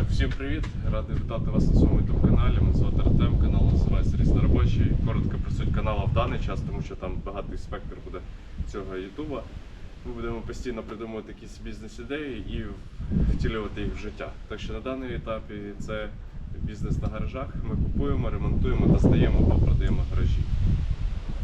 Так, всім привіт! Радий вітати вас на своєму youtube каналі. Мене звати Артем, канал називається Різна робочий. Коротко про суть каналу в даний час, тому що там багатий спектр буде цього ютуба. Ми будемо постійно придумувати якісь бізнес-ідеї і втілювати їх в життя. Так що на даному етапі це бізнес на гаражах. Ми купуємо, ремонтуємо та здаємо або продаємо гаражі.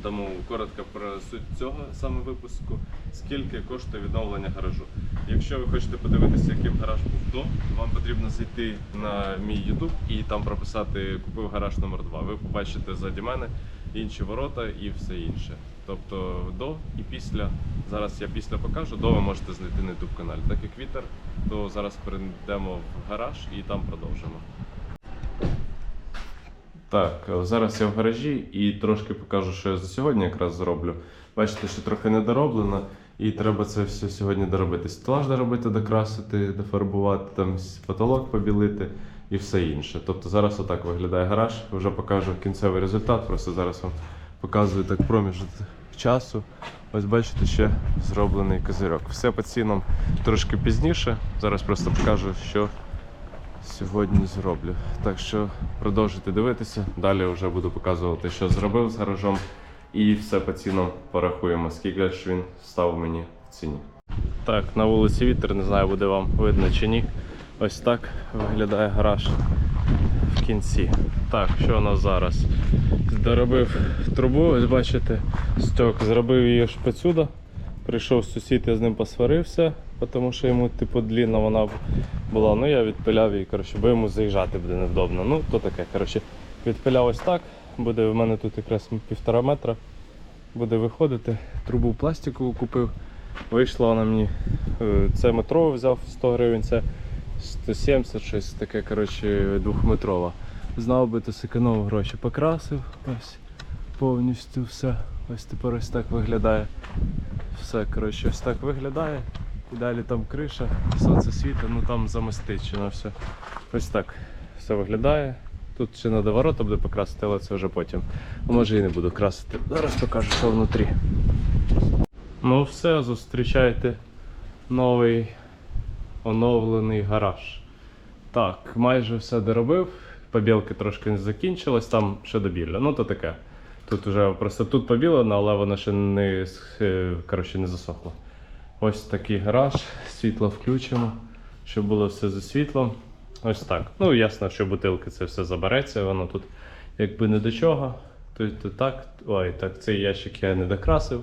Тому коротко про суть цього саме випуску, скільки коштує відновлення гаражу. Якщо ви хочете подивитися, яким гараж був до, вам потрібно зайти на мій YouTube і там прописати купив гараж номер 2 Ви побачите ззаді мене інші ворота і все інше. Тобто до і після. Зараз я після покажу, до ви можете знайти на YouTube каналі. Так як вітер, то зараз перейдемо в гараж і там продовжимо. Так, е, зараз я в гаражі і трошки покажу, що я за сьогодні якраз зроблю. Бачите, що трохи недороблено, і треба це все сьогодні доробити. Стелаж доробити, докрасити, дофарбувати, там потолок побілити і все інше. Тобто зараз отак виглядає гараж. Вже покажу кінцевий результат. Просто зараз вам показую так проміжок часу. Ось бачите, ще зроблений козирьок. Все по цінам трошки пізніше. Зараз просто покажу, що сьогодні зроблю. Так що продовжуйте дивитися. Далі вже буду показувати, що зробив з гаражом. І все по цінам порахуємо, скільки ж він став мені в ціні. Так, на вулиці вітер, не знаю, буде вам видно чи ні. Ось так виглядає гараж в кінці. Так, що у нас зараз? Доробив трубу, ось бачите, стьок, зробив її шпицюда. Прийшов сусід, я з ним посварився, тому що йому типу длінна вона була. Ну я відпиляв її, коротше, бо йому заїжджати буде невдобно. Ну, то таке. Коротше, відпиляв ось так. Буде в мене тут якраз півтора метра. Буде виходити. Трубу пластикову купив. Вийшла вона мені. е, Це метрову взяв 100 гривень, це 170 щось таке, коротше, двохметрова. Знав би, то секономив гроші. Покрасив ось повністю все. Ось тепер ось так виглядає. Все, коротше, ось так виглядає. І далі там криша, сонце світить, ну там замастичено все. Ось так все виглядає. Тут ще треба ворота буде покрасити, але це вже потім. Може і не буду красити. Зараз покажу, що внутрі. Ну все, зустрічайте новий оновлений гараж. Так, майже все доробив. Побілки трошки не закінчилось, там ще добілля. Ну то таке. Тут вже просто тут побілено, але воно ще не, е, коротше, не засохло. Ось такий гараж, світло включимо, щоб було все зі світлом. Ось так. Ну, ясно, що бутилки це все забереться, воно тут якби не до чого. Тут так. Ой, так, цей ящик я не докрасив.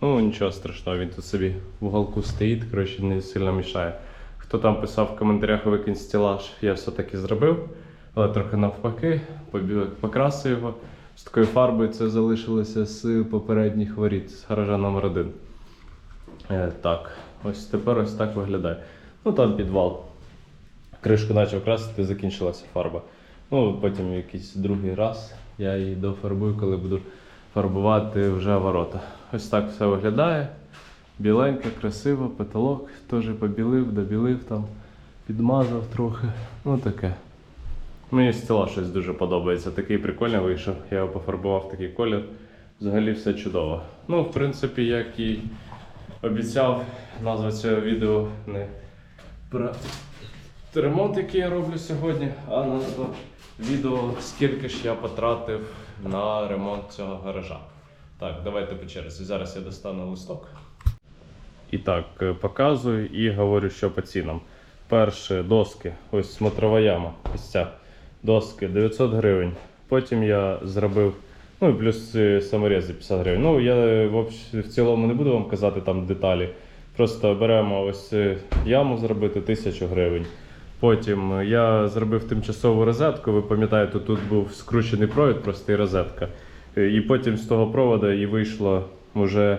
Ну, нічого страшного, він тут собі в уголку стоїть, коротше, не сильно мішає. Хто там писав в коментарях викинь стелаж, я все-таки зробив, але трохи навпаки, покрасив його. З такою фарбою це залишилося з попередніх воріт, з гаража номер 1 Е, так, ось тепер ось так виглядає. Ну там підвал. Кришку почав красити, закінчилася фарба. Ну, потім якийсь другий раз я її дофарбую, коли буду фарбувати вже ворота. Ось так все виглядає. Біленько, красиво, потолок теж побілив, добілив там, підмазав трохи. Ну таке. Мені стіла щось дуже подобається. Такий прикольний вийшов. Я його пофарбував такий колір. Взагалі все чудово. Ну, в принципі, як і обіцяв, назва цього відео не про ремонт, який я роблю сьогодні, а назва відео, скільки ж я потратив на ремонт цього гаража. Так, давайте по черзі. Зараз я достану листок. І так, е, показую і говорю, що по цінам. Перше доски, ось смотрова яма, ось ця доски 900 гривень. Потім я зробив, ну і плюс е, саморези 50 гривень. Ну, я е, в, цілому не буду вам казати там деталі. Просто беремо ось яму зробити 1000 гривень. Потім е, я зробив тимчасову розетку. Ви пам'ятаєте, тут був скручений провід, простий розетка. Е, І потім з того проводу і вийшло вже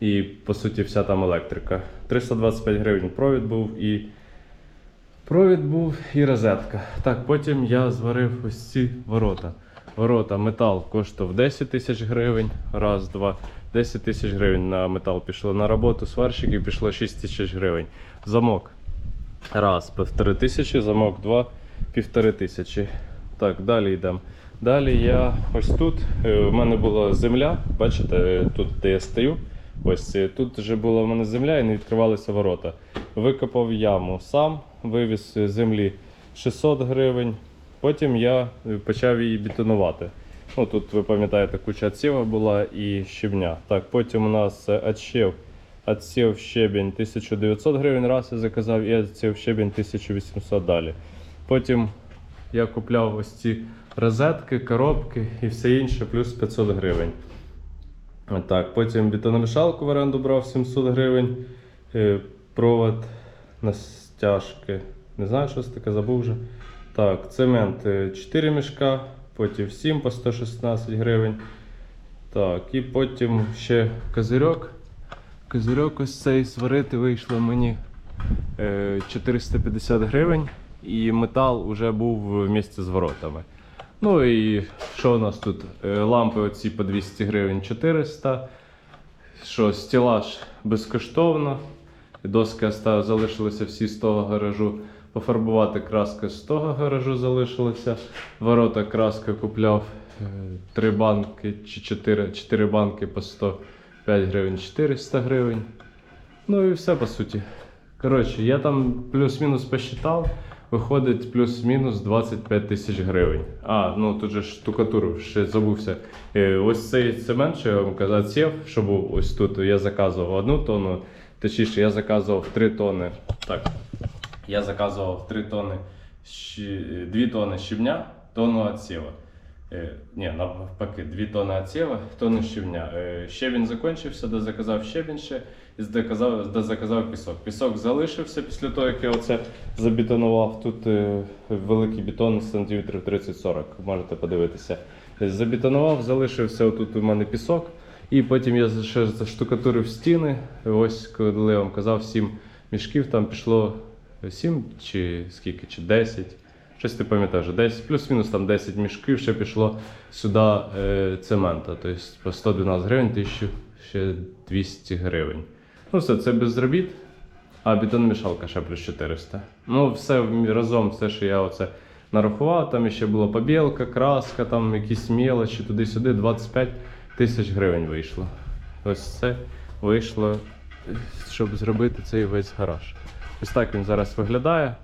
і по суті вся там електрика. 325 гривень провід був і. Провід був і розетка. Так, потім я зварив ось ці ворота. Ворота, метал коштував 10 тисяч гривень. Раз, два. 10 тисяч гривень на метал пішло. На роботу сварщиків пішло 6 тисяч гривень. Замок. Раз, півтори тисячі, замок два, півтори тисячі. Так, далі йдемо. Далі я ось тут. е, У мене була земля. Бачите, е, тут де я стою. Ось е, тут вже була в мене земля і не відкривалися ворота. Викопав яму сам, вивіз е, землі 600 гривень. Потім я е, почав її бетонувати. Ну, тут ви пам'ятаєте, куча отсіва була і щебня. Так, потім у нас е, отсів, отсів щебінь 1900 гривень раз я заказав, і отсів щебінь 1800 далі. Потім я купляв ось ці розетки, коробки і все інше, плюс 500 гривень. Так, потім бетономішалку в оренду брав 700 гривень. Е, Провод на стяжки. Не знаю, що це таке, забув вже. Так, цемент 4 мішка, потім 7 по 116 гривень. Так, і потім ще козирьок. Козирьок ось цей сварити вийшло мені е, 450 гривень. І метал вже був в місці з воротами. Ну і що у нас тут? Е, Лампи оці по 200 гривень 400. Що, стілаж безкоштовно. Доски залишилися всі з того гаражу. Пофарбувати краска з того гаражу залишилася. Ворота краска купляв е, три банки чи 4, 4 банки по 105 гривень 400 гривень. Ну і все по суті. Коротше, я там плюс-мінус посчитав. Виходить плюс-мінус 25 тисяч гривень. А, ну тут же штукатуру ще забувся. Е, Ось цей цемент, що я вам казав, сів, що був ось тут. Я заказував одну тонну, точніше, я заказував 3 тонни. Так, я заказував 3 тонни, 2 тонни щебня, тонну отсіва. Е, Ні, навпаки, 2 тонни отсіва, тонну щебня. Е, Щебінь закінчився, де заказав щебінь ще і заказав, де заказав пісок. Пісок залишився після того, як я оце забетонував. Тут е, великий бетон сантиметрів 30-40, можете подивитися. Забетонував, залишився отут у мене пісок. І потім я ще заштукатурив стіни. Ось коли я вам казав, 7 мішків, там пішло 7 чи скільки, чи 10. Щось ти пам'ятаєш, десь плюс-мінус там 10 мішків ще пішло сюди е, цемента. Тобто по 112 гривень, 1000 ще 200 гривень. Ну все, це без робіт. А бетономішалка ще плюс 400. Ну, все разом, все, що я оце нарахував, там ще була побілка, краска, там якісь мелочі, туди-сюди, 25 тисяч гривень вийшло. Ось це вийшло, щоб зробити цей весь гараж. Ось так він зараз виглядає.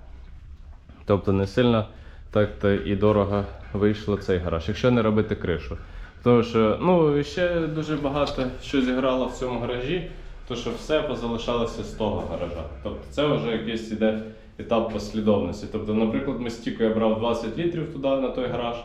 Тобто не сильно так то і дорого вийшло цей гараж, якщо не робити кришу. Тому що ну, ще дуже багато що зіграло в цьому гаражі, то що все позалишалося з того гаража. Тобто це вже якийсь іде етап послідовності. Тобто, наприклад, мастіку я брав 20 літрів туди на той гараж.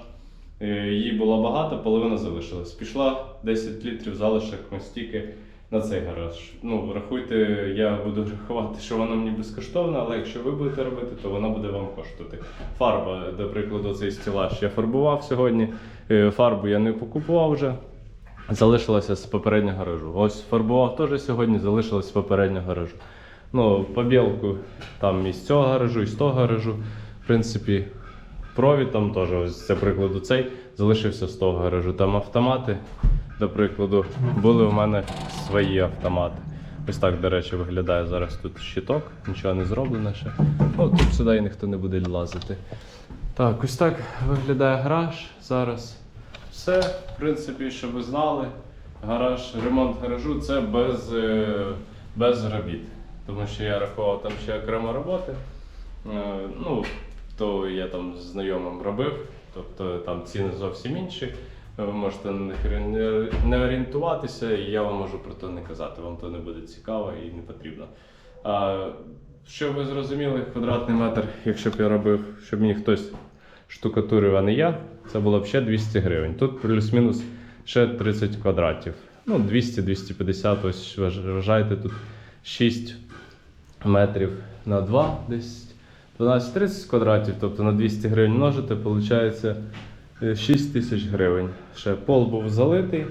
Її було багато, половина залишилась. Пішла 10 літрів залишок мастіки на цей гараж. Ну, рахуйте, я буду рахувати, що вона мені безкоштовна, але якщо ви будете робити, то вона буде вам коштувати. Фарба, до прикладу, цей стілаж я фарбував сьогодні. Е, Фарбу я не покупував вже. Залишилося з попереднього гаражу. Ось фарбував теж сьогодні, залишилось з попереднього гаражу. Ну, побілку там і з цього гаражу, і з того гаражу. В принципі, провід там теж, ось це прикладу цей, залишився з того гаражу. Там автомати, до прикладу, були у мене свої автомати. Ось так, до речі, виглядає зараз тут щиток, нічого не зроблено ще. Ну, тут сюди ніхто не буде лазити. Так, ось так виглядає гараж зараз. Все, в принципі, щоб ви знали, гараж, ремонт гаражу це без, е, без робіт. Тому що я рахував там ще окремо роботи. Е, Ну, то я там з знайомим робив, тобто там ціни зовсім інші. Ви можете не- орієнтуватися, і я вам можу про це не казати. Вам то не буде цікаво і не потрібно. А, щоб ви зрозуміли, квадратний метр, якщо б я робив, щоб мені хтось штукатурив, а не я, це було б ще 200 гривень. Тут плюс-мінус ще 30 квадратів. Ну, 200-250, ось вваж- вважайте тут 6 метрів на 2, десь 12-30 квадратів, тобто на 200 гривень множите, виходить 6 тисяч гривень. Ще пол був залитий.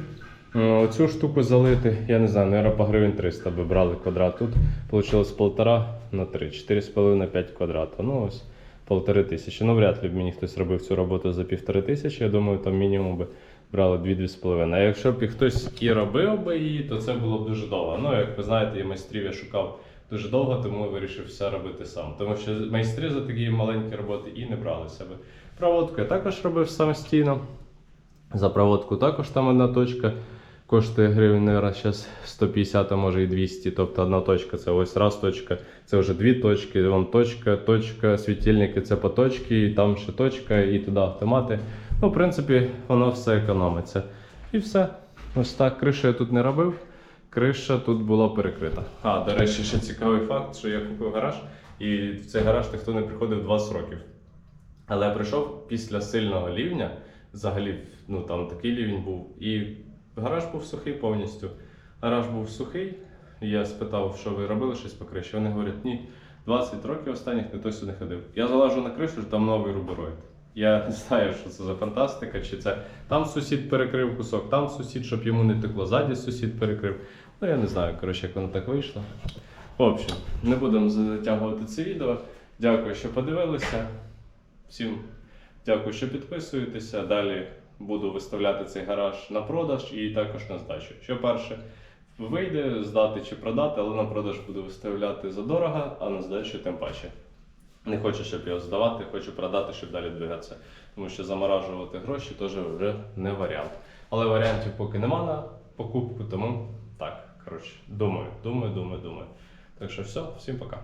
Е, Оцю штуку залити, я не знаю, наверное, по гривень 300 би брали квадрат. Тут вийшло 1,5 на 3, 4,5-5 квадратів. Ну ось полтори тисячі. Ну, вряд ли б мені хтось робив цю роботу за півтори тисячі. Я думаю, там мінімум би брали 2-2,5. А якщо б і хтось і робив би її, то це було б дуже довго. Ну, як ви знаєте, я майстрів я шукав дуже довго, тому вирішив все робити сам. Тому що майстри за такі маленькі роботи і не брали себе. Проводку я також робив самостійно. За проводку також там одна точка. коштує гривень, наверное, зараз 150, а може і 200. Тобто одна точка це ось раз точка, це вже дві точки, вон точка, точка, світильники це по точці, і там ще точка, і туди автомати. Ну, в принципі, воно все економиться. І все. Ось так. Кришу я тут не робив. Криша тут була перекрита. А, до речі, ще цікавий факт, що я купив гараж, і в цей гараж ніхто не приходив 20 років. Але прийшов після сильного лівня, взагалі, ну там такий лівень був, і гараж був сухий повністю. Гараж був сухий. і Я спитав, що ви робили щось по криші. Вони говорять, ні, 20 років останніх ніхто сюди не ходив. Я залажу на кришу, там новий рубероїд. Я не знаю, що це за фантастика, чи це там сусід перекрив кусок, там сусід, щоб йому не текло, ззаді сусід перекрив. Ну я не знаю, коротше, як воно так вийшло. В общем, не будемо затягувати це відео. Дякую, що подивилися. Всім дякую, що підписуєтеся. Далі буду виставляти цей гараж на продаж і також на здачу. Що перше вийде здати чи продати, але на продаж буду виставляти задорого, а на здачу тим паче. Не хочу, щоб його здавати, хочу продати, щоб далі двигатися. Тому що заморажувати гроші теж вже не варіант. Але варіантів поки нема на покупку, тому так, коротше, думаю, думаю, думаю, думаю. Так що все, всім пока.